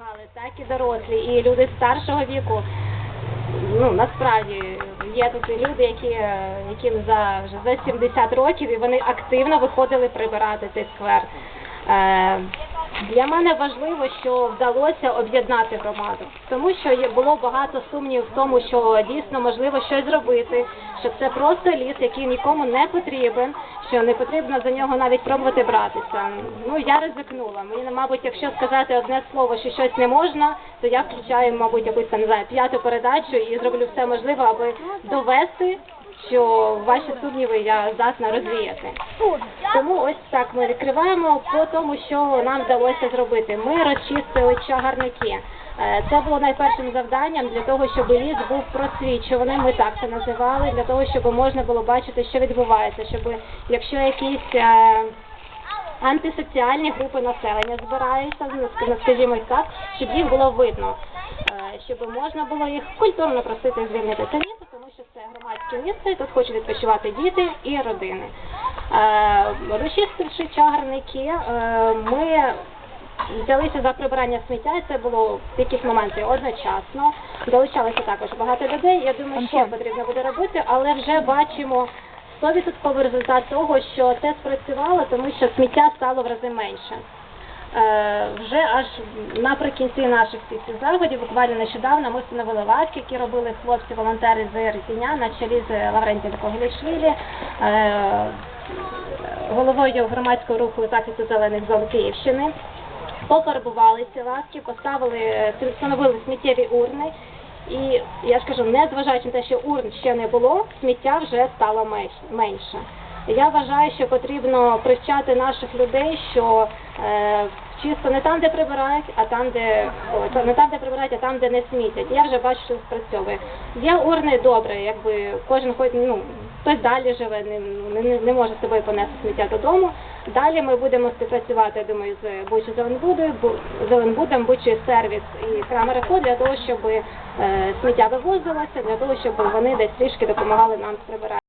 допомагали, так і дорослі, і люди старшого віку. Ну насправді є тут люди, які яким за вже за 70 років і вони активно виходили прибирати цей сквер. Е, для мене важливо, що вдалося об'єднати громаду, тому що було багато сумнівів в тому, що дійсно можливо щось зробити, що це просто ліс, який нікому не потрібен, що не потрібно за нього навіть пробувати братися. Ну я ризикнула. Мені, мабуть, якщо сказати одне слово, що щось не можна, то я включаю, мабуть, якусь там не знаю, п'яту передачу і зроблю все можливе, аби довести, що ваші сумніви я здатна розвіяти. Тому ось так ми відкриваємо по тому, що нам вдалося зробити. Ми розчистили чагарники. Е, Це було найпершим завданням для того, щоб ліс був просвічуваний. Ми так це називали, для того, щоб можна було бачити, що відбувається, щоб якщо якісь е, антисоціальні групи населення збираються, ну, ск- скажімо так, щоб їх було видно, е, щоб можна було їх культурно просити звільнити це місце, тому що це громадське місце, і тут хочуть відпочивати діти і родини. Е, Розчистивши чагарники, ми взялися за прибирання сміття, і це було в якісь моменти одночасно. Долучалося також багато людей. Я думаю, ще потрібно буде робити, але вже бачимо 100% результат того, що це спрацювало, тому що сміття стало в рази менше. Е, вже аж наприкінці наших всіх цих заходів, буквально нещодавно, ми встановили лавки, які робили хлопці-волонтери з Ритіня на чолі з Лаврентієм Когілішвілі, е, головою громадського руху захисту зелених зон Київщини. Пофарбували ці лавки, поставили, е, встановили сміттєві урни. І я ж кажу, незважаючи на те, що урн ще не було, сміття вже стало менше. Я вважаю, що потрібно привчати наших людей, що е, чисто не там, де прибирають, а там, де то не там, де прибирають, а там, де не смітять. Я вже бачу, що спрацьовує. Є урни добре, якби кожен хоч ну хтось далі живе, не, не, не може з собою понести сміття додому. Далі ми будемо співпрацювати, думаю, з Бучі Зеленбудою, Бу- Зеленбудом, Бучі сервіс і Крамерико для того, щоб е, сміття вивозилося, для того, щоб вони десь трішки допомагали нам з прибиранням.